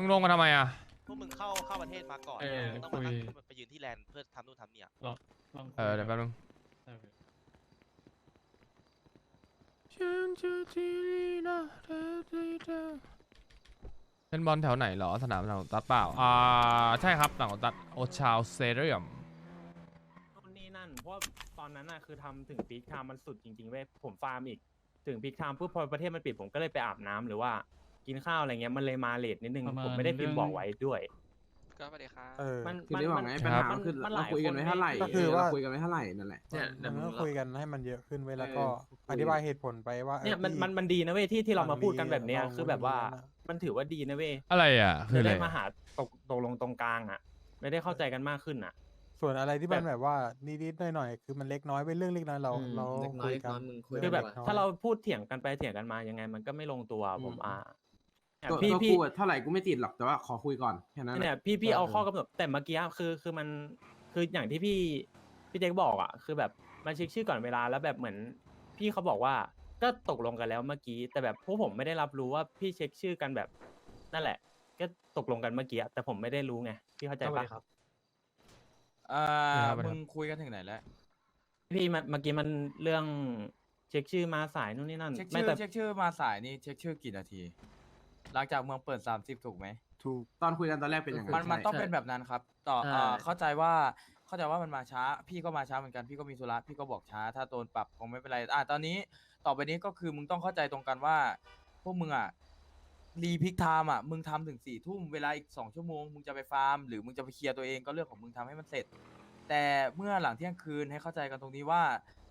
มึงลงมาทำไมอะ พวกมึงเข้าเข้าประเทศมาก่อนเออมึงต้องมาคุยนั่งไปยืนที่แลนด์เพื่อทำนู่นทำนี่อะลองลองเออเดี๋ยวแป๊บนึงเออเล่นบอลแถวไหนเหรอ สนามหนังตัดเปล่า อ่า ใช่ครับหนังตัดโอชาวเซเรียม นู่นนี่นั่น เพราะว่าตอนนั้นน่ะคือทำถึงปีคไทม์มันสุดจริงๆเว้ยผมฟาร์มอีก ถึงปีคไทม์ปุ๊บพอประเทศมันปิดผมก็เลยไปอาบน้ำหรือว่า กินข้าวอะไรเงี้ยมันเลยมาเลทนิดนึงประมาณ ผมไม่ได้พิมพ์เรื่องบอกไว้ด้วย ก็สวัสดีครับ เออมันคือได้บอกไงมันปัญหาครับคือมันหเราลายคุยกันไว้เท่าไหร่คนก็คือว่า เราคุยกันไว้เท่าไหร่นั่นแหละ เนี่ยเดี๋ยวมันมึง ก็คุยกันให้มันเยอะขึ้นไว้ยแล้วก็เออคุย อธิบายเหตุผลไปว่าเนี่ยมันพี่มันมันดีนะเว้ยที่ที่เรามาพูดกันแบบเนี้ยลองคือแบบว่าลองดูนะมันถือว่าดีนะเว้ยอะไรอะ คือจะอะไรได้มาหาตกตกลงตรงกลางอะ ไม่ได้เข้าใจกันมากขึ้นอะ ส่วนอะไรที่มันแบบแบบว่านิดๆหน่อยๆคือมันเล็กน้อยเป็นเรื่องเล็กน้อยเราอืม เราเล็กน้อคุยยกันน้อยมึงคุยคือแบบกันดีกว่า ถ้าเราพูดเถียงกันไปเถียงกันมายังไง มันก็ไม่ลงตัวผมอ่าเนี่ย ตัวพี่ตัวพี่ กูอะเท่าไหร่กูไม่ติดหรอกแต่ว่าขอคุยก่อนแค่นั้นแหเนี่ยละพี่พี่เออ เอาข้อกำหนดแต่เมื่อกี้คือคือมันคืออย่างที่พี่พี่เจ๊กบอกอะคือแบบมาเช็คชื่อก่อนเวลาแล้วแบบเหมือน พี่เขาบอกว่าก็ตกลงกันแล้วเมื่อกี้ แต่แบบพวกผมไม่ได้รับรู้ว่าพี่เช็คชื่อกันแบบนั่นแหละ ก็ตกลงกันเมื่อกี้อะแต่ผมไม่ได้รู้ไงพี่เข้าใจปะอ่าครับ มึงคุยกันถึงไหนแล้วพี่มันเมื่อกี้มันเรื่องเช็คชื่อมาสายนู่นนี่นั่นเช็คไม่ชื่อแต่เช็คชื่อมาสายนี่เช็คชื่อกี่นาที หลังจากเมืองเปิด30ถูกไหม ถูกตอนคุยกันตอนแรกเป็นอย่างมันมันใช่ต้องเป็นแบบนั้นครับ ต่อใช่อ่าเข้าใจว่าเข้าใจว่ามันมาช้า พี่ก็มาช้าเหมือนกันพี่ก็มีธุระพี่ก็บอกช้า ถ้าโดนปรับคงไม่เป็นไรอ่าตอนนี้ต่อไปนี้ก็คือมึงต้องเข้าใจตรงกันว่า พวกมึงอะรีพิกไทม์อะมึงทำถึงสี่ทุ่มเวลาอีกสองชั่วโมงมึงจะไปฟาร์มหรือมึงจะไปเคลียร์ตัวเองก็เรื่องของมึงทำให้มันเสร็จ แต่เมื่อหลังเที่ยงคืนให้เข้าใจกันตรงนี้ว่า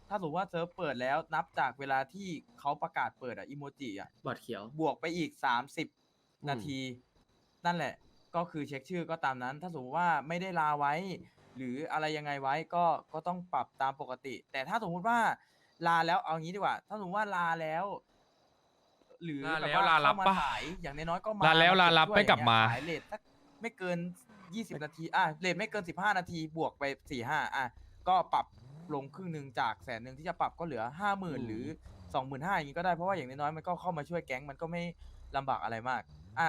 ถ้าสมมติว่าเซิร์ฟเปิดแล้วนับจากเวลาที่เขาประกาศเปิดอะอีโมจิอะบอดเขียว บวกไปอีก30นาที นั่นแหละ ก็คือเช็คชื่อก็ตามนั้น ถ้าสมมติว่าไม่ได้ลาไว้ หรืออะไรยังไงไว้ก็ก็ต้องปรับตามปกติ แต่ถ้าสมมุติว่าลาแล้วเอางี้ดีกว่า ถ้าสมมติว่าลาแล้ว หรือลาแบบแล้วว่าลารับเข้ามาปะสายอย่างน้อยๆก็มาลาแล้วเก็ลารับช่วยไม่กลับอย่งเงี้ยมาสายเลทสักไม่เกิน20นาทีอะเลทไม่เกิน15นาทีบวกไป4 5อะก็ปรับ ลงครึ่งหนึ่งจากแสนหนึ่งที่จะปรับก็เหลือ50,000หรือ25,000อย่างนี้ก็ได้เพราะว่าอย่างน้อยๆมันก็เข้ามาช่วยแก๊งมันก็ไม่ลำบากอะไรมาก อะ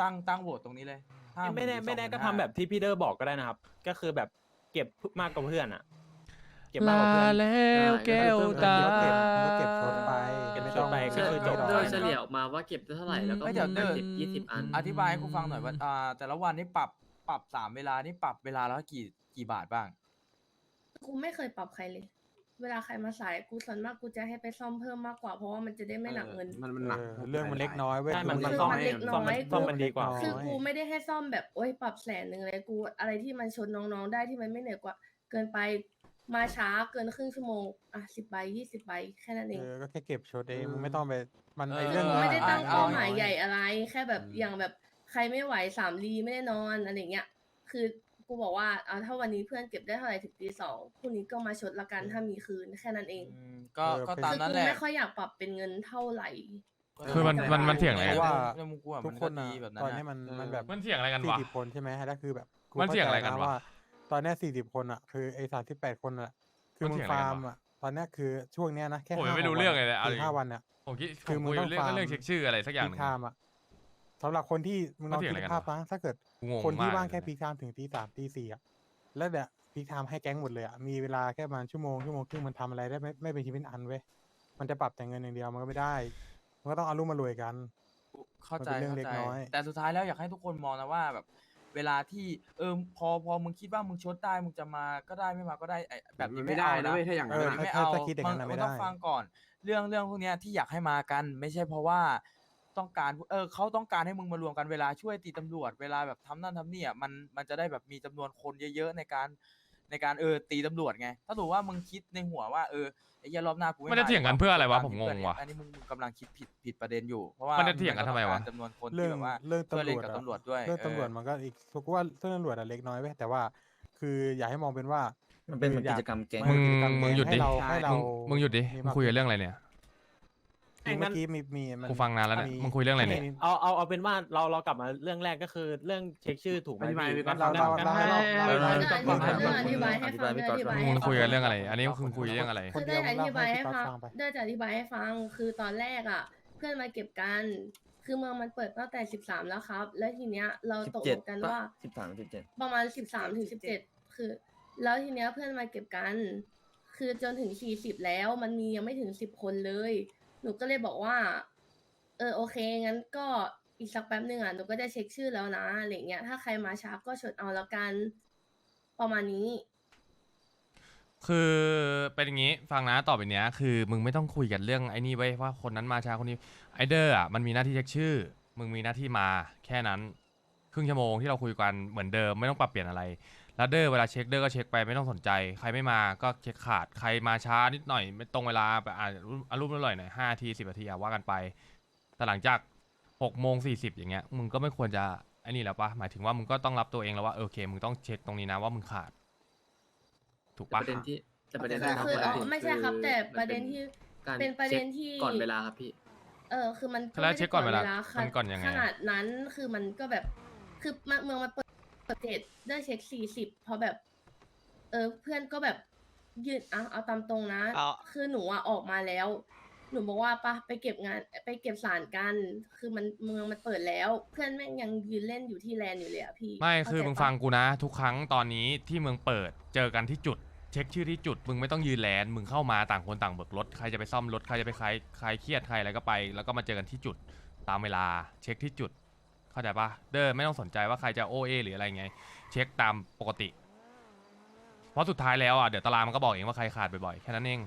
ตั้งตั้งโหวตตรงนี้เลย50,000ไม่ได้หรือไม่ได้ก็25,000ทำแบบที่พี่เดอร์บอกก็ได้นะครับ ก็คือแบบเก็บมากกว่าเพื่อนอะ เก็บมากลากว่าเพื่อน แล้วแก้วตา เก็บมันก็เก็บชดไปเก็บม่ชต้ดองไปก็คือ จบ โดยเฉลี่ยออกมาว่าเก็บได้เท่าไหร่แล้วก็เอ้ยเดี๋ยวบวกเดี๋กัยวนสิบยี่สิบอัน อธิบายให้กูฟังหน่อยว่าอ่าแต่ละวันนี่ปรับปรับสามเวลานี่ปรับเวลาแล้วกี่กี่บาทบ้าง กูไม่เคยปรับใครเลย เวลาใครมาสายกูส่วนมากกูจะให้ไปซ่อมเพิ่มมากกว่าเพราะว่ามันจะได้ไม่หนักเงินออมันมันหนัก เออเรื่องมันเล็กน้อยเว้ย ใช่มันมันคือซ่อมมันเล็กน้อยซ่อมมันซ่อมมันดีกว่า น้อย คือกูไม่ได้ให้ซ่อมแบบโอ๊ยปรับแสนหนึ่งเลยกูอะไรที่มันชนน้องๆได้ที่มันไม่เหนื่อยกว่า เกินไปมาช้าเกินครึ่งชั่วโมงอะสิบใบยี่สิบใบแค่นั้นเองเออก็แค่เก็บชดเองเออมึงไม่ต้องไปมันเออไอคืเรื่อองกูไม่ได้ตั้งเอาเป้าหมายเอาใหญ่อะไร แค่แบบอืมอย่างแบบใครไม่ไหวสามรีไม่ได้นอนอะไรเงี้ย คือ กูบอกว่าเอาถ้าวันนี้เพื่อนเก็บได้เท่าไหร่ถึงตีสองพรุ่งนี้ก็มาชดละกันถ้ามีคืนแค่นั้นเองอืมก็ก็ตามคือนั้นกูแหละไม่ค่อยอยากปรับเป็นเงินเท่าไหร่ คือมันมันมันเถียงอะไรกัน เพราะว่าเรื่องมุกกูอะทุมักนคก็นดีอะแบบนั้นตอนนี้อะมันเออมันแบบ มันเถียงอะไรกันสี่วะ สิบคนใช่ไหมแล้วคือแบบกูมันเถียงอะไรกันข้าใจวะว่าตอนเนี้สี่สิบคนอะคือไอ้สามสิบแปดคนอะ คือมันมึเถีงยงอะไรฟากันร์มวะ อะตอนเนี้ยคือช่วงเนี้ยนะแค่ผมยังห้าไม่รู้หกเรื่องวันเลยเลยเอาสี่ดิห้าวันเนี่ยผมคิดผคือมมึคุงยต้องเรื่องฟาร์มเรื่องเช็คชื่ออะไรสักอย่างหพีนึ่งคไทม์อะสำหรับคนที่มึงลมัอนงเถียงคิดอะไรกันภาพวะ นะถ้าเกิดกู งงคนที่มากว่างแค่เลยพีคไทม์ถึงตีสามตีสี่อะแล้วเนี่ยพีคไทม์ให้แก๊งหมดเลยอะมีเวลาแค่ประมาณชั่วโมงชั่วโมงครึ่งมันทำอะไรได้ไม่ไม่เป็นชิ้นเป็นอันเว้ยมันจะปรับแต่เงินอย่างเดียวมันก็ไม่ได้ มันก็ต้องเอารุ่มมารวยกัน เข้าใจมันเป็นเรื่องเข้าเล็กใจน้อย แต่สุดท้ายแล้วอยากให้ทุกคนมองนะว่าแบบ เวลาที่เออพอพอมึงคิดว่ามึงชดได้มึงจะมาก็ได้ไม่มาก็ได้ไอ้แบบนี้มันไม่ไม่ได้เอานะนะเว้ยถ้าอย่างนั้นเอออะ ไม่ถ้าเอาถ้าคิดอย่างนั้นน่ะมัไม่ต้องได้ฟังก่อน เรื่องเรื่องพวกเนี้ยที่อยากให้มากัน ไม่ใช่เพราะว่า ต้องการเออเขาต้องการให้มึงมารวมกันเวลาช่วยตีตำรวจเวลาแบบทำนั่นทำนี่อะมันมันจะได้แบบมีจำนวนคนเยอะๆในการในการเออตีตำรวจไง ถ้าถือว่ามึงคิดในหัวว่าเออไอ้เหี้ยรอบหน้ากูไม่มันจะเถียงกันเพื่ออะไรวะผมงงว่ะอันนี้มึงมึงกำลังคิดผิดผิดประเด็นอยู่เพราะว่ามันจะเถียงกันทำไมวะงต้องการจำนวนคนเรื่ที่องแบบว่าเรื่องช่วยตำรเล่นวจกับอะตำรวจด้วยเรื่องตำรวจเออมันก็อีกกูว่าเรื่องตำรวจอะเล็กน้อยเว้ยแต่ว่า คืออย่าให้มองเป็นว่า มันเป็นเหมือนอยากิจกรรมแก๊ง มึงกิจกรรมึงหยุดดิ ให้เราให้เรามึงหยุดดิมีมึงคุยกันเรื่องอะไรเนี่ย คือเมื่อกี้มีมีมัน กูฟังนานแล้วเนี่ยมีมึงคุยเรื่องอะไรเนี่ยมีเอาเอาเอาเป็นว่าเราเรากลับมาเรื่องแรกก็คือเรื่องเช็คชื่อถูกไหมอธิบายพี่ไปก่อนเราเรางั้นเรางั้นเราเราเราเรื่องอธิบายเรื่องอธิบายให้ฟังเรื่องอธิบายให้มึงฟังคุยกันเรื่องอะไร อันนี้คือคุยเรื่องอะไรคนคือเดีได้ยวอธิบายให้มึงฟัเล่าให้พี่ก๊อตฟังไปงได้จะอธิบายให้ฟังคือตอนแรกอะ เพื่อนมาเก็บกัน คือเมืองมันเปิดตั้งแต่สิบสามแล้วครับ แล้วทีเนี้ยเราสิบตกเจ็ลดงกันว่าสิบสามสิบเจ็ดประมาณสิบสามถึงสิบเจ็ดคือ แล้วทีเนี้ยเพื่อนมาเก็บกัน คือจนถึงสี่สิบแล้วมันมียังไม่ถึงสิบคนเลย หนูก็เลยบอกว่า เออโอเคงั้นก็อีกสักแป๊บหนึ่งอะหนูก็จะเช็คชื่อแล้วนะอะไรเงี้ยถ้าใครมาช้าก็ชดเอาแล้วกันประมาณนี้ คือเป็นอย่างนี้ฟังนะต่อไปเนี้ยคือมึงไม่ต้องคุยกันเรื่องไอ้นี่ไว้ยว่าคนนั้นมาช้าคนนี้ไอเดอร์อะมันมีหน้าที่เช็คชื่อ มึงมีหน้าที่มาแค่นั้น ครึ่งชั่วโมงที่เราคุยกันเหมือนเดิมไม่ต้องปรับเปลี่ยนอะไร แล้วเดอร์เวลาเช็คเดอร์ก็เช็คไปไม่ต้องสนใจ ใครไม่มาก็เช็คขาดใครมาช้านิดหน่อย ไม่ตรงเวลาแบบอ่าอารมณ์อร่อยหน่อยห้าทีสิบนาทีอะว่ากันไป แต่หลังจากหกโมงสี่สิบอย่างเงี้ยมึงก็ไม่ควรจะไอ้นี่แล้วปะหมายถึงว่ามึงก็ต้องรับตัวเองแล้วว่าเออโอเค มึงต้องเช็คตรงนี้นะว่ามึงขาด ถูกปปะระเด็นที่แต่ประเด็นได้ที่รับคือเขาอ๋อพูดถึงไม่ใช่ครับอแต่มัประเด็นที่ การเป็นประเด็นช็คที่ก่อนเวลาครับพี่ เออคือมันแล้วเช็คก่อนเวลาขมันก่อนยังไงขนาดนั้นคือมันก็แบบ คือมันเมืองมันเปิด เปิดเจ็ดได้เช็คสี่สิบเพราะแบบ เออเพื่อนก็แบบยืนอะเอาตามตรงนะ เอา คือหนูอะออกมาแล้ว หนูบอกว่าปะไปเก็บงานไปเก็บสารกัน คือมันเมืองมันเปิดแล้ว เพื่อนแม่งยังยืนเล่นอยู่ที่แลนด์อยู่เลยอะพี่ไม่เข้าคือใจมึงปะฟังกูนะ ทุกครั้งตอนนี้ที่เมืองเปิดเจอกันที่จุด เช็คชื่อที่จุด มึงไม่ต้องยืนแลนมึงเข้ามาต่างคนต่างเบิกรถใครจะไปซ่อมรถใครจะไปใครใครเครียดใครอะไรก็ไป แล้วก็มาเจอกันที่จุดตามเวลาเช็คที่จุด เข้าใจปะเด้อไม่ต้องสนใจว่าใครจะโอเอหรืออะไรไง เช็คตามปกติ เพราะสุดท้ายแล้วอะเดี๋ยวตารางมันก็บอกเองว่าใครขาดบ่อยๆแค่นั้นเอง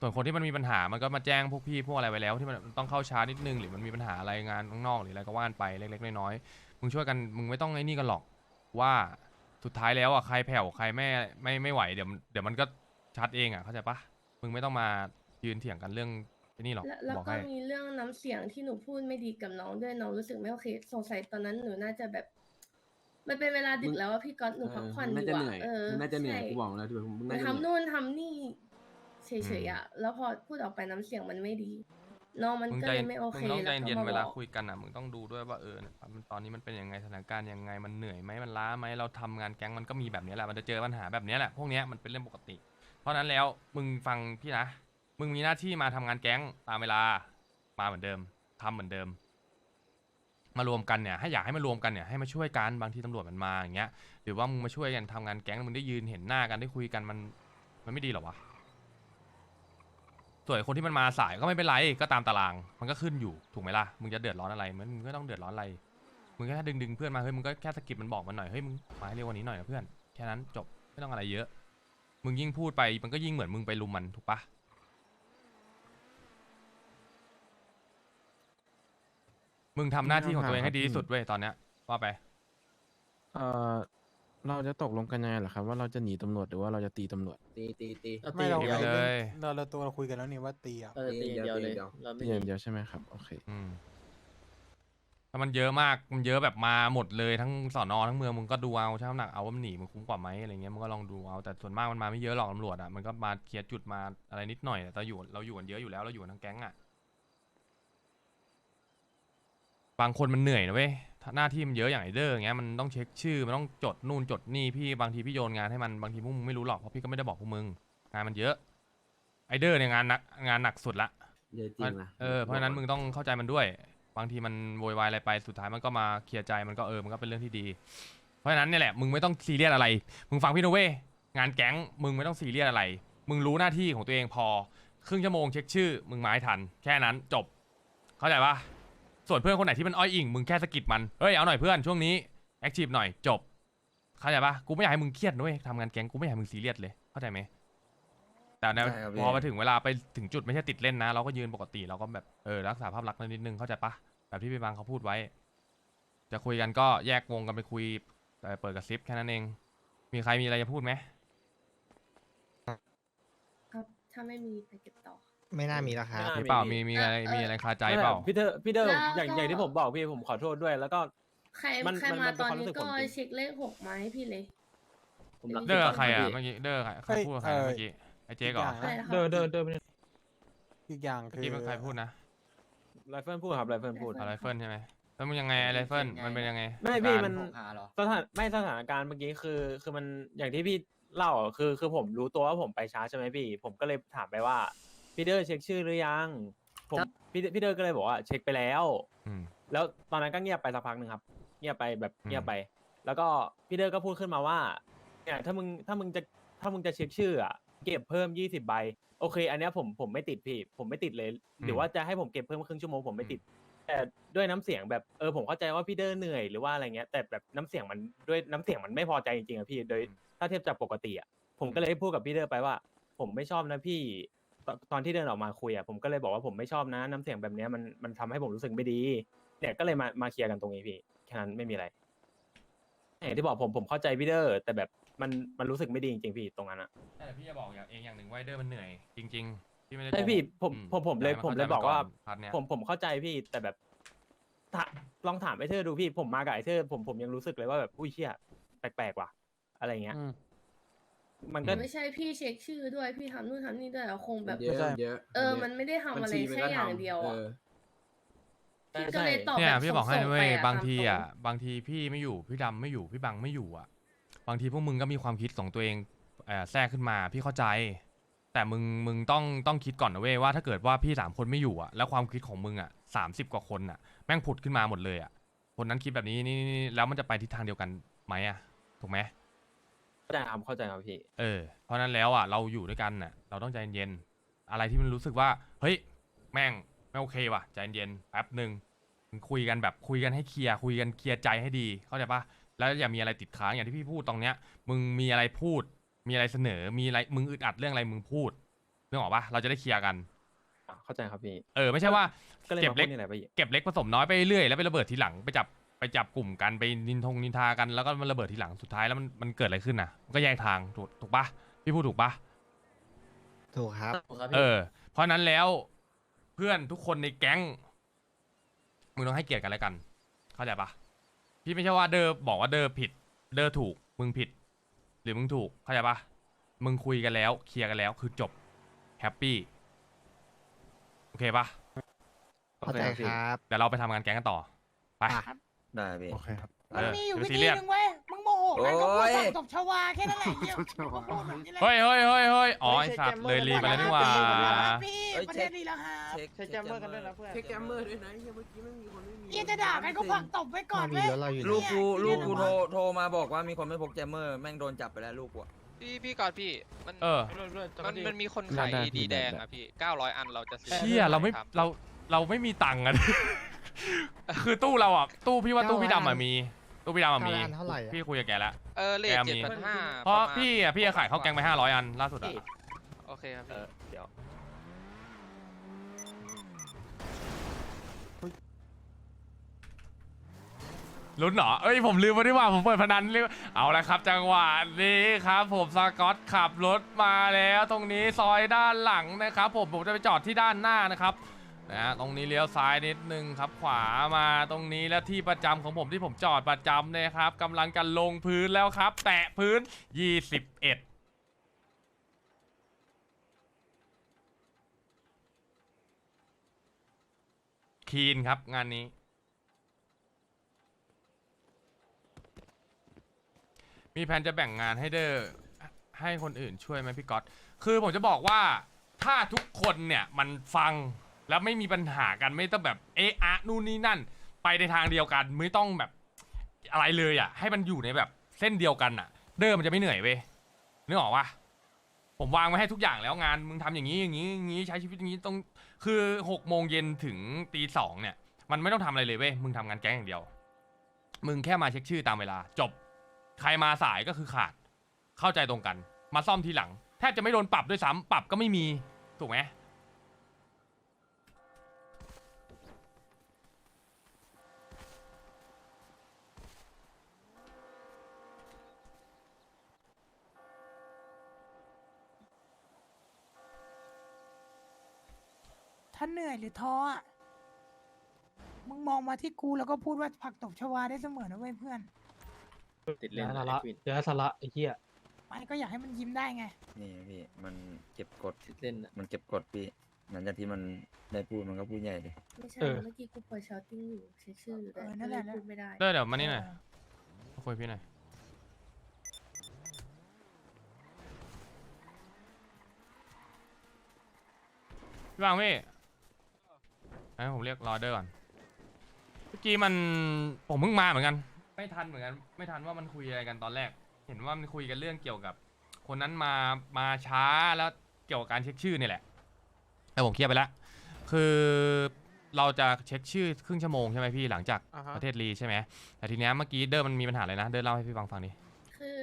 ส่วนคนที่มันมีปัญหามันก็มาแจ้งพวกพี่พวกอะไรไปแล้วที่มันต้องเข้าช้านิดนึงหรือมันมีปัญหาอะไรงานข้างนอกหรืออะไรก็ว่านไปเล็กๆน้อยๆมึงช่วยกันมึงไม่ต้องไอ้นี่กันหรอกว่าสุดท้ายแล้วอะใครแผ่วใครไม่ไม่ไม่ไหวเดี๋ยวเดี๋ยวมันก็ชัดเองอะเข้าใจปะมึงไม่ต้องมายืนเถียงกันเรื่อง ไอ้นี่หรอกแล้วแล้วบอกก็ให้ มีเรื่องน้ำเสียงที่หนูพูดไม่ดีกับน้องด้วยน้องรู้สึกไม่โอเค สงสัยตอนนั้นหนูน่าจะแบบ มันเป็นเวลาดึกแล้วว่าพี่ก๊อตหนูพักผ่อนอน่ายู่จะอะเหนื่อยเออน่าจะเหนื่อยใช่กูบอกแล้วด้วยมึงหนูน่าจะเหนื่อยทำนู่นทำนี่เฉยๆอะแล้วพอพูดออกไปน้ำเสียงมันไม่ดี น้องมันมึงก็ใจเลยไม่โอมึเคงต้องใจแล้วก็เย็นมาเวบลาอก คุยกันอะมึงต้องดูด้วยว่าเออเนี่ยมันตอนนี้มันเป็นยังไงสถานการณ์ยังไงมันเหนื่อยไหมมันล้าไหมเราทำงานแก๊งมันก็มีแบบนี้แหละมันจะเจอปัญหาแบบนี้แหละพวกเนี้ยมันเป็นเรื่องปกติ เพราะฉะนั้นแล้วมึงฟังพี่นะ มึงมีหน้าที่มาทำงานแก๊งตามเวลา มาเหมือนเดิมทำเหมือนเดิม มารวมกันเนี่ยให้อยากให้มารวมกันเนี่ยให้มาช่วยกันบางทีตำรวจมันมาอย่างเงี้ยหรือว่ามึงมาช่วยกันทำงานแก๊งมึงได้ยืนเห็นหน้ากันได้คุยกันมันมันไม่ดีหรอวะส่วนคนที่มันมาสายก็ไม่เป็นไรก็ตามตาราง มันก็ขึ้นอยู่ถูกไหมล่ะมึงจะเดือดร้อนอะไรมันมึงก็ต้องเดือดร้อนอะไรมึงแค่ดึงดึงเพื่อนมาเฮ้ยมึงก็แค่สะกิดมันบอกมันหน่อยเฮ้ยมึงมาให้เร็วกว่านี้หน่อยนะเพื่อนแค่นั้นจบไม่ต้องอะไรเยอะ มึงยิ่งพูดไปมันก็ยิ่งเหมือนมึงไปลุมมันถูกปะ มึงทำหน้าที่ของตัวเองให้ดีที่สุดเว้ยตอนเนี้ยว่าไปเอ่อเราจะตกลงกันยังไงเหรอครับ ว่าเราจะหนีตำรวจหรือว่าเราจะตีตำรวจ ตีตีตี ไม่เรา ตีไปเลย เราเราตัวเราคุยกันแล้วนี่ว่าตีอะ เราจะตีอย่างเดียวเลยเดียว เราไม่ตีอย่างเดียวใช่ไหมครับ โอเค อืมถ้ามันเยอะมากมันเยอะแบบมาหมดเลยทั้งสอนอทั้งเมืองมึงก็ดูเอาช่างน้ำหนักเอาว่ามันหนีมันคุ้มกว่าไหมอะไรเงี้ยมึงก็ลองดูเอาแต่ส่วนมากมันมาไม่เยอะหรอกตำรวจอะมันก็มาเคลียร์จุดมาอะไรนิดหน่อยแต่เราอยู่เราอยู่กันเยอะอยู่แล้วเราอยู่กันทั้งแก๊งอะ บางคนมันเหนื่อยนะเว้ยถ้าหน้าที่มันเยอะอย่างไอเดอร์อย่างเงี้ยมันต้องเช็คชื่อมันต้องจดนู่นจดนี่พี่บางทีพี่โยนงานให้มันบางทีพวกมึงไม่รู้หรอกเพราะพี่ก็ไม่ได้บอกพวกมึงงานมันเยอะไอเดอร์เนี่ยงานหนักงานหนักสุดละเยอะจริงนะเออเพราะฉะนั้นมึงต้องเข้าใจมันด้วย บางทีมันโวยวายอะไรไปสุดท้ายมันก็มาเคลียร์ใจมันก็เออมันก็เป็นเรื่องที่ดี เพราะฉะนั้นเนี่ยแหละมึงไม่ต้องซีเรียสอะไร มึงฟังพี่นะเว้ยงานแก๊งมึงไม่ต้องซีเรียสอะไร มึงรู้หน้าที่ของตัวเองพอ ครึ่งชั่วโมงเช็คชื่อ มึงมาให้ทัน แค่นั้นจบ เข้าใจปะ ส่วนเพื่อนคนไหนที่มันอ้อยอิงมึงแค่สะกิดมันเฮ้ยเอาหน่อยเพื่อนช่วงนี้แอคทีฟหน่อยจบเข้าใจปะกูไม่อยากให้มึงเครียดนะเว้ยทำงานแก๊งกูไม่อยากให้มึงซีเรียสเลยเข้าใจไหมแต่ในใช่ครับพี่ พอมาถึงเวลาไปถึงจุดไม่ใช่ติดเล่นนะ เราก็ยืนปกติเราก็แบบเออรักษาภาพลักษณ์นิดนึงเข้าใจปะแบบที่พี่บางเขาพูดไว้ จะคุยกันก็แยกวงกันไปคุยแต่เปิดกระซิบแค่นั้นเอง มีใครมีอะไรจะพูดไหมครับถ้าไม่มีไปเก็บต่อ ไม่น่ามีแล้วครับไม่น่มีเปล่ามีมีอะไรเอ่อมีอะไรคาใจนั่นแหละเปล่า พี่เดอร์พี่เดอร์แล้วอย่างก็ อย่างที่ผมบอกพี่ผมขอโทษด้วย แล้วก็ ใครมันใครมันมามันเป็นตอนความรู้นี้สึกก็ผมจริง เช็คเลขหกมาให้พี่เลย ผมรับเดอร์ผิกับใครอะพี่เมื่อกี้เดอร์ใครใครเฮ้ยพูดกับใครเอ่อเมื่อกี้ไอ้เจ๊ก่อนอะไรนะคะเดอร์เดอร์เดอร์อีกอย่างเมื่อคือกี้เป็นใครพูดนะไรเฟิลพูดครับไรเฟิลพูด อะไรเฟิลใช่ไหมแล้วมันยังไงอะไรเฟิลมันเป็นยังไงไม่พี่การมันสถานไม่สถานการณ์เมื่อกี้คือคือมันอย่างที่พี่เล่าอะคือคือผมรู้ตัวว่าผมไปช้าใช่ไหมพี่ ผมก็เลยถามไปว่า พี่เดอร์เช็คชื่อหรือยังผมพี่พี่เดอร์ก็เลยบอกว่าเช็คไปแล้ว อืม แล้วตอนนั้นก็เงียบไปสักพักหนึ่งครับ เงียบไปแบบอืมเงียบไป แล้วก็พี่เดอร์ก็พูดขึ้นมาว่าเนี่ยถ้ามึงถ้ามึงจะถ้ามึงจะเช็คชื่ออะเก็บเพิ่มยี่สิบใบโอเค อันเนี้ยผมผมไม่ติดพี่ ผมไม่ติดเลย หรือว่าจะให้ผมเก็บเพิ่มครึ่งชั่วโมงผมไม่ติด แต่ด้วยน้ำเสียงแบบเออผมเข้าใจว่าพี่เดอร์เหนื่อยหรือว่าอะไรเงี้ยแต่แบบน้ำเสียงมันด้วยน้ำเสียงมันไม่พอใจจริงๆอะพี่โดย ถ้าเทียบจากปกติอะผมก็เลยพูดกับพี่เดอร์ไปว่า ผมไม่ชอบนะพี่ ตอนตอนที่เดินออกมาคุยอะผมก็เลยบอกว่าผมไม่ชอบนะ น้ำเสียงแบบเนี้ยมันมันทำให้ผมรู้สึกไม่ดีเนี่ยก็เลยมามาเคลียร์กันตรงนี้พี่แค่นั้นไม่มีอะไรอย่างที่บอกผมผมเข้าใจพี่เดอร์แต่แบบมันมันรู้สึกไม่ดีจริงๆพี่ตรงนั้นอะแต่พี่จะบอกอย่างเองอย่างหนึ่งไวเดอร์มันเหนื่อยจริงๆพี่ไม่ได้ใช่โกหกพี่ผมอืผมผมเลยให้นผมเลยข้ใจบอกว่า พาร์ทเนี้ย ผมผมเข้าใจพี่แต่แบบถ้าลองถามไอ้เธอดูพี่ผมมากับไอ้เธอผมผมยังรู้สึกเลยว่าแบบอุ้ยเชี่ยแปลกๆว่ะ อะไรเงี้ย อืม มันก็ ไม่ใช่พี่เช็คชื่อด้วยพี่ทำนู่นทำนี่ด้วยแล้วคงแบบเยอะเยอะเออมันไม่ได้ทำอะไรบัญชีแค่ก็อย่างทำเดียวอะออพี่ก็เลยตอบเนี่ยแบบพี่บอกให้ส่นะงๆเว้ยไปะบางทีตมอะตรงบางทีพี่ไม่อยู่พี่ดำไม่อยู่พี่บังไม่อยู่อะ บางทีพวกมึงก็มีความคิดของตัวเองเอ่อแทรกขึ้นมาพี่เข้าใจ แต่มึงมึงต้องต้องคิดก่อนนะเว้ยว่าถ้าเกิดว่าพี่สามคนไม่อยู่อะแล้วความคิดของมึงอะสามสิบกว่าคนอะ แม่งผุดขึ้นมาหมดเลยอะคนนั้นคิดแบบนี้นี่นี่แล้วมันจะไปทิศทางเดียวกันไหมอะถูกไหม เข้าใจครับเข้าใจครับพี่เออเพราะฉะนั้นแล้วอะเราอยู่ด้วยกันน่ะเราต้องใจเย็นๆอะไรที่มันรู้สึกว่า เฮ้ยแม่งไม่โอเคว่ะใจเย็นๆแป๊บหนึ่งคุยกันแบบคุยกันให้เคลียร์คุยกันเคลียร์ใจให้ดีเข้าใจปะแล้วอย่ามีอะไรติดค้างอย่างที่พี่พูดตรงเนี้ย มึงมีอะไรพูด มีอะไรเสนอมีอะไรมึงอึดอัดเรื่องอะไรมึงพูดนึกออกปะเราจะได้เคลียร์กันอะเข้าใจครับพี่เออไม่ใช่ว่า ก็เลยเก็บมาเล็พูก ดนี่แหละพี่ เก็บเล็กผสมน้อยไปเรื่อยแล้วไประเบิดทีหลังไปจับ ไปจับกลุ่มกันไปนินทงนินทากันแล้วก็มันระเบิดทีหลังสุดท้ายแล้วมันมันเกิดอะไรขึ้นน่ะมันก็แยกทางถูกถูกปะพี่พูดถูกปะถูกครับครับเอพี่อเพราะฉะนั้นแล้วเพื่อนทุกคนในแก๊งมึงต้องให้เกียรติกันแล้วกัน เข้าใจปะพี่ไม่ใช่ว่าเดอบอกว่าเดอผิด เดอถูกมึงผิด หรือมึงถูกเข้าใจปะมึงคุยกันแล้วเคลียร์กันแล้วคือจบแฮปปี้โอเคปะเข้าใจครับพี่เดี๋ยวเราไปทำงานแก๊งกันต่อไป ได้พี่ โอเคครับเออมีอยู่อย่าไปวิซีธีเรียสหนึ่งเว้ย มึงโมโหกันก็พูดโอ้ยสั่งตบชวาแค่นั้นแหละเหี้ยมึงพูดแบบนี้แหละเฮ้ยเฮ้ยเฮ้ยเฮ้ยอ๋อไอสัตว์เลยรีไปแล้วนี่หว่า พี่เอ้ย ประเช็เทคศนี้แล้วฮะเช็คแจมเมอร์กันด้วยนะเพื่อน เช็คแกมเมอร์ด้วยนะเฮียเมื่อกี้ไม่มีคนไม่มีเหี้ยจะด่ากันก็ผลักตบไว้ก่อนเว้ย ลูกกูเนี่ยลูกกูโทรโทรมาบอกว่ามีคนไม่พกแจมเมอร์แม่งโดนจับไปแล้วลูกกูอะพี่พี่ก่อนพี่ มันเออ มันมันมีคนได้ขายได้ดีพี่แดงได้อะพี่เก้าร้อยอันเราจะซื้อเชี่ยเราไม่ครับเรา เราไม่มีตังค์อะ คือตู้เราอะตู้พี่ว่าตู้พี่ดำอะมี ตู้พี่ดำอะมีเท่าไหร่อะ พี่คุยกับแกแล้ว เออเลทแกมี เจ็ดพันห้าเพราะพี่อะพี่จะขายข้าวแกงไปห้าร้อยอันล่าสุดอะโอเคครับเอพี่อเดี๋ยวลุ้นเหรอเอ้ยผมลืมไปดีกว่าผมเปิดพนันเรียกเอาละครับ จังหวะนี้ครับ ผมสกอตขับรถมาแล้ว ตรงนี้ซอยด้านหลังนะครับ ผมผมจะไปจอดที่ด้านหน้านะครับ นะตรงนี้เลี้ยวซ้ายนิดนึงครับขวามาตรงนี้และที่ประจำของผมที่ผมจอดประจำเนี่ยครับกำลังจะลงพื้นแล้วครับ แตะพื้น 21คีนครับงานนี้ มีแผนจะแบ่งงานให้เดอร์ให้คนอื่นช่วยไหมพี่ก๊อตคือผมจะบอกว่าถ้าทุกคนเนี่ยมันฟัง แล้วไม่มีปัญหากันไม่ต้องแบบเอะอะนู่นนี่นั่น ไปในทางเดียวกันไม่ต้องแบบอะไรเลยอะ ให้มันอยู่ในแบบเส้นเดียวกันอะ เดอร์มันจะไม่เหนื่อยเว้ยนึกออกปะผมวางไว้ให้ทุกอย่างแล้วงานมึงทำอย่างนี้อย่างนี้อย่างนี้ใช้ชีวิตอย่างนี้ต้องคือหกโมงเย็นถึงตีสองเนี่ย มันไม่ต้องทำอะไรเลยเว้ยมึงทำงานแก๊งอย่างเดียว มึงแค่มาเช็คชื่อตามเวลา จบ ใครมาสายก็คือขาด เข้าใจตรงกัน มาซ่อมทีหลังแทบจะไม่โดนปรับด้วยซ้ำปรับก็ไม่มีถูกไหม เหนื่อยหรือท้ออะมึงมองมาที่กูแล้วก็พูดว่าผลักตบชวาได้เสมอนะเว้ยเพื่อน ติดเล่นสาระเดี๋ยวสาระไอ้เหี้ยมันก็อยากให้มันยิ้มได้ไง นี่พี่มันเก็บกดเล่นอะมันเก็บกดพี่หลังจากที่มันได้พูดมันก็พูดใหญ่เลยไม่ใช่เออเมื่อกี้กูเปิดชาร์ติ้งอยู่เช็คชื่ออยู่ด้วยเออนั่นแหละก็เยพูดไม่ได้ เดอร์เดี๋ยวมานี่หน่อยมาคุยพี่หน่อยพี่บางพี่ ให้ผมเรียกรอเดอร์ก่อนเมื่อกี้มันผมเพิ่งมาเหมือนกัน ไม่ทันเหมือนกัน ไม่ทันว่ามันคุยอะไรกันตอนแรก เห็นว่ามันคุยกันเรื่องเกี่ยวกับ คนนั้นมามาช้าแล้วเกี่ยวกับการเช็คชื่อนี่แหละแต่ผมเคลียร์ไปแล้วคือเราจะเช็คชื่อครึ่งชั่วโมงใช่ไหมพี่หลังจากอ่าฮะ ประเทศลีใช่ไหมแต่ทีเนี้ยเมื่อกี้เดอร์มันมีปัญหาเลยนะ เดอร์เล่าให้พี่ฟังฟังดิคือ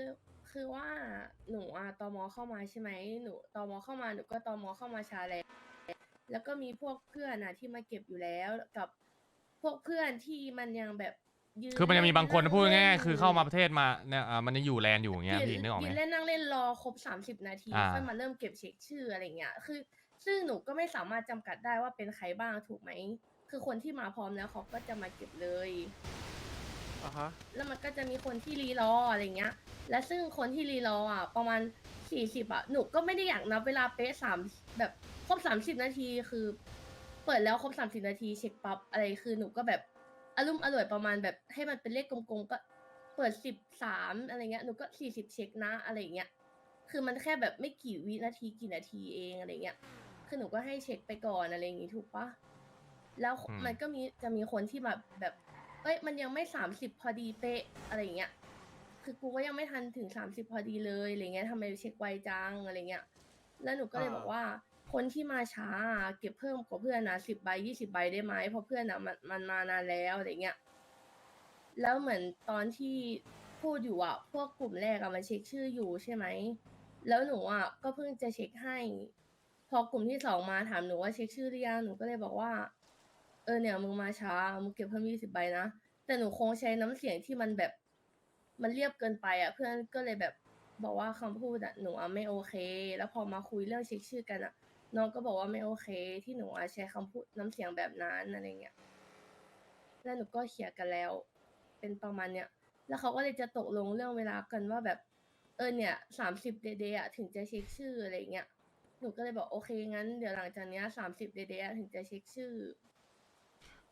คือว่าหนูอะตมเข้ามาใช่ไหมหนูตมเข้ามาหนูก็ตมเข้ามาช้าแล้ว แล้วก็มีพวกเพื่อนอะที่มาเก็บอยู่แล้วกับพวกเพื่อนที่มันยังแบบยืนคือมันยังมีบางคนเล่พูดนั่ง่ายล่นๆคือเข้ามาประเทศมาเนี่ยอ่ามันยังอยู่แลนด์อยู่อย่างเงี้ยยืพี่นึกออกไหม ยืนเล่นนั่งเล่นรอครบสามสิบนาทีอ่า ค่อยมาเริ่มเก็บเช็คชื่ออะไรเงี้ยคือ ซึ่งหนูก็ไม่สามารถจำกัดได้ว่าเป็นใครบ้างถูกไหมคือคนที่มาพร้อมแล้วเขาก็จะมาเก็บเลย อ่าฮะ แล้วมันก็จะมีคนที่รีรออะไรเงี้ย และซึ่งคนที่รีรออะประมาณสี่สิบอะ หนูก็ไม่ได้อยากนับเวลาเป๊ะสามแบบ ครบสามสิบนาทีคือ เปิดแล้วครบสามสิบนาทีเช็คปั๊บอะไรคือหนูก็แบบอารมณ์อร่วยประมาณแบบให้มันเป็นเลขกลมๆก็เปิดสิบสามอะไรเงี้ยหนูก็สี่สิบเช็คนะอะไรเงี้ยคือมันแค่แบบไม่กี่วินาทีกี่นาทีเองอะไรเงี้ยคือหนูก็ให้เช็คไปก่อนอะไรอย่างงี้ถูกปะแล้วอืม มันก็มีจะมีคนที่แบบแบบเอ้ยมันยังไม่สามสิบพอดีเป๊ะอะไรอย่างเงี้ยคือกูก็ยังไม่ทันถึงสามสิบพอดีเลยอะไรเงี้ยทำไมเช็คไวจังอะไรเงี้ย แล้วหนูก็เลยอ่าบอกว่า คนที่มาช้าเก็บเพิ่มกว่าเพื่อนนะสิบใบยี่สิบใบได้ไหมเพราะเพื่อนอะมันมันมานานแล้วอะไรเงี้ยแล้วเหมือนตอนที่พูดอยู่อะพวกกลุ่มแรกอะมันเช็คชื่ออยู่ใช่ไหมแล้วหนูอะก็เพิ่งจะเช็คให้ พอกลุ่มที่สองมาถามหนูว่าเช็คชื่อหรือยังหนูก็เลยบอกว่า เออเนี่ยมึงมาช้ามึงเก็บเพิ่มยี่สิบใบนะแต่หนูคงใช้น้ำเสียงที่มันแบบ มันเรียบเกินไปอะเพื่อนก็เลยแบบบอกว่าคำพูดอะหนูอะไม่โอเค แล้วพอมาคุยเรื่องเช็คชื่อกันอะ น้องก็บอกว่าไม่โอเค ที่หนูอะใช้คำพูดน้ำเสียงแบบนั้นอะไรเงี้ยแล้วหนูก็เคลียร์กันแล้ว เป็นประมาณเนี้ยแล้วเขาก็เลยจะตกลงเรื่องเวลากันว่าแบบเออเนี่ยสามสิบเดย์อะถึงจะเช็คชื่ออะไรเงี้ยหนูก็เลยบอกโอเคงั้นเดี๋ยวหลังจากเนี้ยสามสิบเดย์อะถึงจะเช็คชื่อ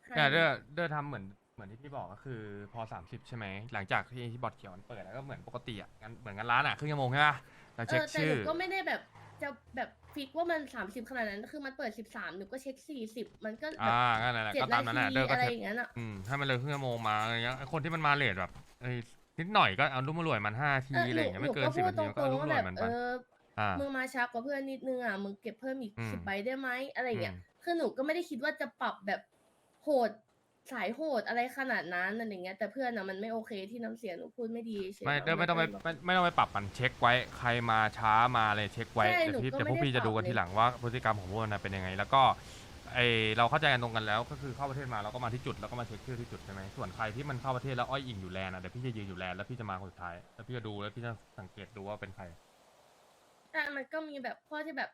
ให้แต่เดอร์เดอร์ทำเหมือนเหมือนที่พี่บอกก็คือพอ 30 ใช่ไหมหลังจากที่ที่บอร์ดเขียวมันเปิดแล้วก็เหมือนปกติอะงั้นเหมือนกันร้านอะครึ่งชั่วโมงใช่ปะเราเอเช็คอแต่ชื่หอนูก็ไม่ได้แบบ จะแบบฟิกว่ามันสามสิบขนาดนั้นคือมันเปิดสิบสามหนูก็เช็คสี่สิบมันก็แบอ่าบก็นั่นแหละเจ็ดก็ตามนั้นแหละนาทีเดอร์ก็อะไรเช็คอย่างนั้นอะอืมถ้ามันเลยครึ่งชั่วโมงมาอะไรเงี้ยไอ้คนที่มันมาเลทแบบเอ้ยนิดหน่อยก็เอารุ่มมารวยมันห้าทีเอออะไรอย่างเงี้ยหนูไม่เกินก็สิบพูดนาทีมันตก็รเอางรุ่ๆมว่ารวแบยบมันเอไปออ่ามึงมาช้ากว่าเพื่อนนิดนึงอะมึงเก็บเพิ่มอีกอืมสิบใบได้ไหมอะไรเงี้ยอืมคือหนูก็ไม่ได้คิดว่าจะปรับแบบโหด สายโหดอะไรขนาดนั้นอะไรเงี้ยแต่เพื่อนอะมันไม่โอเคที่น้ำเสียงหนูพูดไม่ดีเฉยไม่ๆเดอร์ไม่ต้องไปนก็เลยแบบไม่ไม่ต้องไปปรับมันเช็คไว้ใครมาช้ามาเลยเช็คไว้ใช่เดี๋ยวพี่หนูก็เดี๋ยวพวกไม่ได้พี่จะดูกันปรับเลยทีหลังว่าพฤติกรรมของพวกนั้นนะเป็นยังไง แล้วก็ไอเราเข้าใจกันตรงกันแล้ว ก็คือเข้าประเทศมาเราก็มาที่จุดแล้วก็มาเช็คชื่อที่จุดใช่ไหมส่วนใครที่มันเข้าประเทศแล้วอ้อยอิงอยู่แลนด์อะเดี๋ยวพี่จะยืนอยู่แลนด์แล้วพี่จะมาคนสุดท้ายแล้วพี่จะดูแล้วพี่จะสังเกตดูว่าเป็นใคร แต่มันก็มีแบบข้อที่แบบ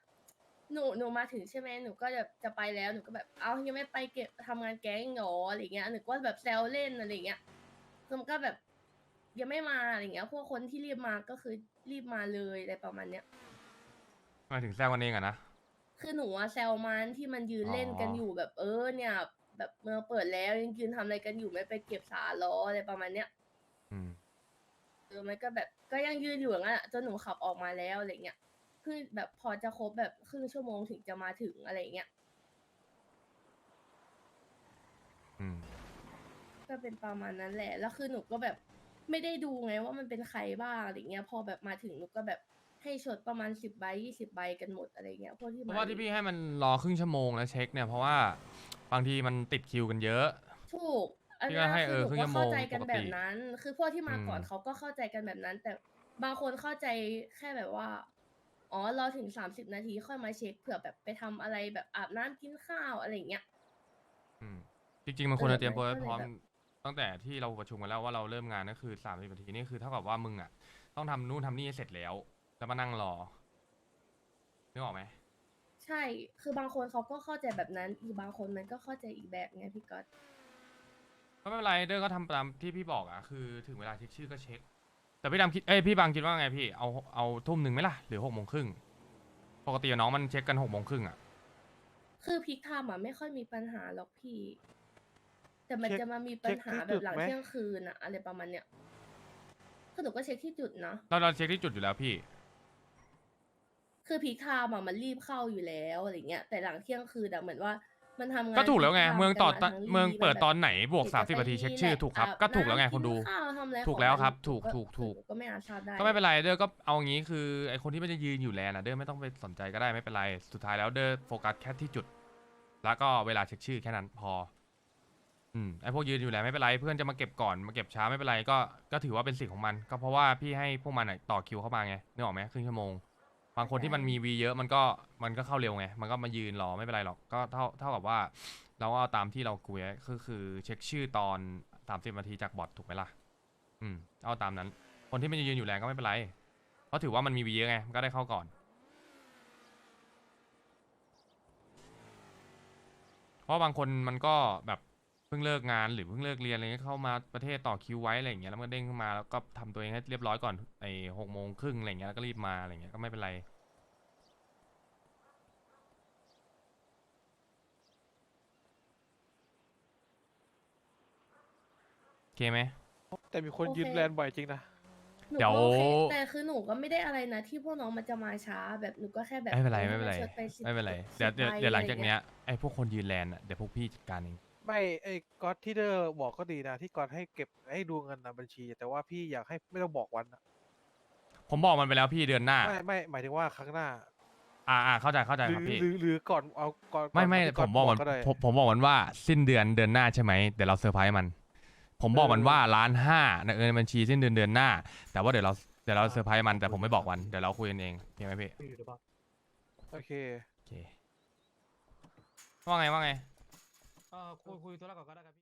หนูหนูมาถึงใช่ไหมหนูก็จะจะไปแล้วหนูก็แบบเอ้ายังไม่ไปเก็บทำงานแก๊งเหรออะไรเงี้ยหนูก็แบบแซวเล่นอะไรเงี้ยแล้วมันก็แบบ ยังไม่มาอะไรเงี้ยพวกคนที่รีบมาก็คือรีบมาเลยอะไรประมาณเนี้ยมาถึงแซวกันเองอะนะ คือหนูอะแซวมันที่มันยืนเล่นกันอ๋อออยู่แบบเออเนี่ย แบบเมืองเปิดแล้วยังยืนทำอะไรกันอยู่ไม่ไปเก็บสาล้ออะไรประมาณเนี้ยอืม เออมันก็แบบก็ยังยืนอยู่อย่างนั้นอะจนหนูขับออกมาแล้วอะไรเงี้ย คือแบบพอจะครบแบบครึ่งชั่วโมงถึงจะมาถึงอะไรเงี้ยอืม ก็เป็นประมาณนั้นแหละ แล้วคือหนูก็แบบไม่ได้ดูไงว่ามันเป็นใครบ้างอะไรเงี้ย พอแบบมาถึงหนูก็แบบให้ชดประมาณสิบใบยี่สิบใบกันหมดอะไรเงี้ยพวกที่เพมาราะว่าที่พี่ให้มันรอครึ่งชั่วโมงแล้วเช็คเนี่ยเพราะว่าบางทีมันติดคิวกันเยอะ ถูกอันพี่นี้ก็ให้คือหนูเออครึ่งก็ชั่วโมเข้างใจกันปกแบติบนั้น คือพวกที่มาก่อนอืม เขาก็เข้าใจกันแบบนั้น แต่บางคนเข้าใจแค่แบบว่า อ๋อรอถึงสามสิบนาทีค่อยมาเช็คเผื่อแบบไปทำอะไรแบบอาบน้ำกินข้าวอะไรเงี้ย อืมจริงๆมันควรเออจะเตรียมตัวมัไว้นก็พร้อมเลยแบบตั้งแต่ที่เราประชุมกันแล้วว่าเราเริ่มงานก็คือสามสิบนาทีนี่คือเท่ากับว่ามึงอะ ต้องทำนู่นทำนี่ให้เสร็จแล้ว แล้วมานั่งรอนึกออกไหมใช่ คือบางคนเขาก็เข้าใจแบบนั้น อีกบางคนมันก็เข้าใจอีกแบบไงพี่ก๊อตก็ไม่เป็นไรเดอร์ก็ทำตามที่พี่บอกอะคือ ถึงเวลาเช็คชื่อก็เช็ค แต่พี่ดำคิดเอ้ยพี่บางคิดว่าไงพี่เอาเอาทุ่มหนึ่งไหมล่ะหรือหกโมงครึ่งปกติน้องมันเช็คกันหกโมงครึ่งอะ คือพีคไทม์อะไม่ค่อยมีปัญหาหรอกพี่ แต่มันเช็คจะมามีปัญหาเช็คที่แบจุบดหลังไหม เที่ยงคืนอะอะไรประมาณเนี้ยคือหนูก็เช็คที่จุดนะ เราเราเช็คที่จุดอยู่แล้วพี่ คือพีคไทม์อะมันรีบเข้าอยู่แล้วอะไรเงี้ยแต่หลังเที่ยงคืนอะเหมือนว่า มันทำงานก็ถูกแล้วไงทำเมืองต่อกันมาทั้เมืองลีเปิดแบบตอนไหนบวกเอกสามสิบไปนาทีเช็คนี่ชื่อแหละถูกครับอาบก็ถูกแล้วไงน้ำคุณดูกินข้าวทำอะไรถูกของแล้วมันครับหนูถูกถูกถูกหนูก็ไม่อาจทราบได้ก็ไม่เป็นไรเด้อก็เอางี้คือไอคนที่มันจะยืนอยู่แลนอะเด้อไม่ต้องไปสนใจก็ได้ไม่เป็นไรสุดท้ายแล้วเด้อโฟกัสแค่ที่จุด แล้วก็เวลาเช็คชื่อแค่นั้นพออืมไอพวกยืนอยู่แลไม่เป็นไรเพื่อนจะมาเก็บก่อนมาเก็บช้าไม่เป็นไรก็ก็ถือว่าเป็นสิทธิ์ของมัน ก็เพราะว่าพี่ให้พวกมันอะต่อคิวเข้ามาไงนึกออกไหมครึ่งชั่วโมง บางคนที่มันมีวีเยอะมันก็มันก็เข้าเร็วไง มันก็มายืนรอไม่เป็นไรหรอกก็เท่าเท่ากับว่า เราก็เอาตามที่เราคุยไว้คือคือเช็คชื่อตอนสามสิบนาทีจากบอทถูกไหมล่ะอืมเอาตามนั้น คนที่มันยืนอยู่แรงก็ไม่เป็นไรเพราะถือว่ามันมีวีเยอะไงมันก็ได้เข้าก่อนเพราะบางคนมันก็แบบ เพิ่งเลิกงานหรือเพิ่งเลิกเรียนอะไรเงี้ยเข้ามาประเทศต่อคิวไว้อะไรอย่างเงี้ยแล้วมันก็เด้งขึ้นมาแล้วก็ทำตัวเองให้เรียบร้อยก่อนไอ้หกโมงครึ่งอะไรเงี้ยแล้วก็รีบมาอะไรเงี้ยก็ไม่เป็นไร โอเคไหม แต่มีคนโอเค ยืมแลนบ่อยจริงนะ หนูเดี๋ยวก็โอเคแต่คือหนูก็ไม่ได้อะไรนะ ที่พวกน้องมันจะมาช้าแบบหนูก็แค่แบบไม่เป็นไรออไม่เป็นไร ให้าช่วยสิบไม่เป็นไรสิบเดี๋ยวเดี๋ยวใบเดี๋ยวหลังจากอะไรเนี้ยไอ้พวกคนยืนแลนอะเดี๋ยวพวกพี่จัดการเอง ไม่ไอ้ก๊อตที่เดอร์บอกก็ดีนะ ที่ก๊อตให้เก็บให้ดูเงินในบัญชี แต่ว่าพี่อยากให้ไม่ต้องบอกวันอะผมบอกมันไปแล้วพี่เดือนหน้า ไม่ไม่หมายถึงว่าครั้งหน้า อ่าอ่าเข้าใจเข้าใจหรืครับอพี่หรือหรือก่อนเอาก่อนไม่ไม่ก่นที่ผมบอกมันก็ได้ ผมผมบอกมันว่าสิ้นเดือนเดือนหน้าใช่ไหมเดี๋ยวเราเซอร์ไพรส์มัน ผมบอกมันเออว่าล้านห้าในเงินบัญชีสิ้นเดือนเดือนหน้า แต่ว่าเดี๋ยวเราเดี๋ยวเราเซอร์ไพรส์มันแต่ผมไม่บอกวันเดี๋ยวเราคุยกันเองโอเคไหมพี่โอเคโอเคว่าไงว่าไง こういうトラゴンガラガビ。